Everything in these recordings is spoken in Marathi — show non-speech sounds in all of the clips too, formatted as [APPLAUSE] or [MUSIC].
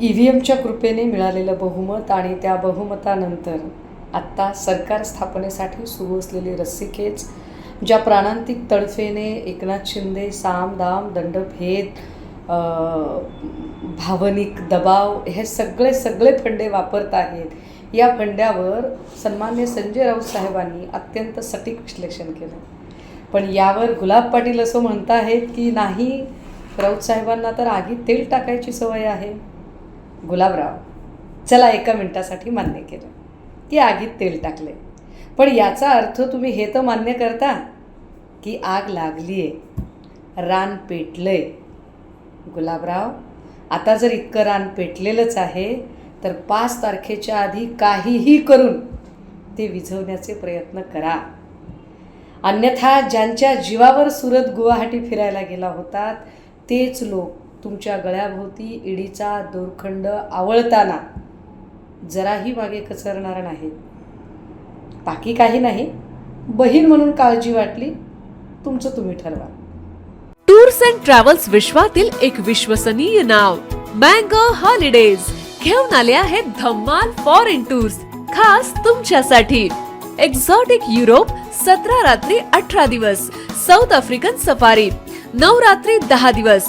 ई व्ही एमच्या कृपेने मिळालेलं बहुमत आणि त्या बहुमतानंतर आत्ता सरकार स्थापनेसाठी सुरू असलेली रस्सीखेच ज्या प्राणांतिक तडफेने एकनाथ शिंदे साम दाम दंडभेद भावनिक दबाव हे सगळे सगळे फंडे वापरत आहेत या फंड्यावर सन्मान्य संजय राऊत साहेबांनी अत्यंत सटीक विश्लेषण केलं. पण यावर गुलाब पाटील असं म्हणत आहेत की नाही राऊत साहेबांना तर आगीत तेल टाकायची सवय आहे. गुलाबराव चला एका मिनटासाठी मान्य केलं. की आगीत तेल टाकले. पण याचा अर्थ तुम्ही हे तर मान्य करता? की आग लागली आहे रान पेटलं आहे गुलाबराव आता जर इतकं रान पेटलेलंच आहे तर पाच तारखेच्या आधी काहीही करून ते विझवण्याचे प्रयत्न करा. अन्यथा ज्यांच्या जीवावर सुरत गुवाहाटी फिरायला गेला होतात तेच लोक तुमच्या गळ्याभोवती इडीचा दोरखंड आवळताना जराही मागे कचरणार नाही बाकी काही नाही. बहीण म्हणून काळजी वाटली तुमचं तुम्ही ठरवा. टूर्स अँड ट्रॅव्हल्स विश्वातील एक विश्वसनीय नाव मँगो हॉलिडेज. घेऊन आले आहेत धम्माल फॉरेन टूर्स खास तुमच्यासाठी. एक्झॉटिक युरोप सतरा रात्री अठरा दिवस. South African safari. नऊ रात्री दहा दिवस.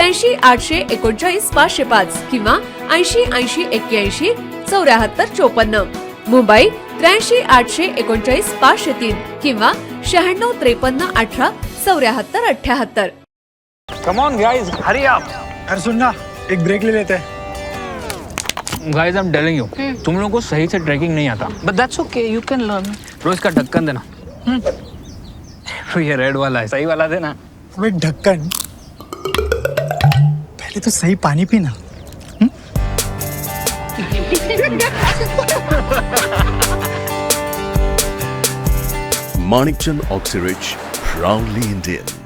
त्र्याऐंशी आठशे एकोणचाळीस पाचशे पाच किंवा ऐंशी ऐंशी एक्क्याऐंशी चौऱ्याहत्तर चोपन्न. मुंबई त्र्याऐंशी आठशे एकोणचाळीस पाचशे तीन किंवा शहाण्णव त्रेपन्न अठरा चौऱ्याहत्तर अठ्याहत्तर. Come on guys hurry up अरे सुन ना एक ब्रेक ले लेते. हैं guys I am telling you तुम लोगों को सही से ट्रैकिंग नहीं आता. But that's okay you can learn रोज का ढक्कन देना. तो [LAUGHS] ये रेड वाला है सही वाला देना. अबे ढक्कन पहले तो सही पानी पीना Manikchand Oxyrich, proudly Indian.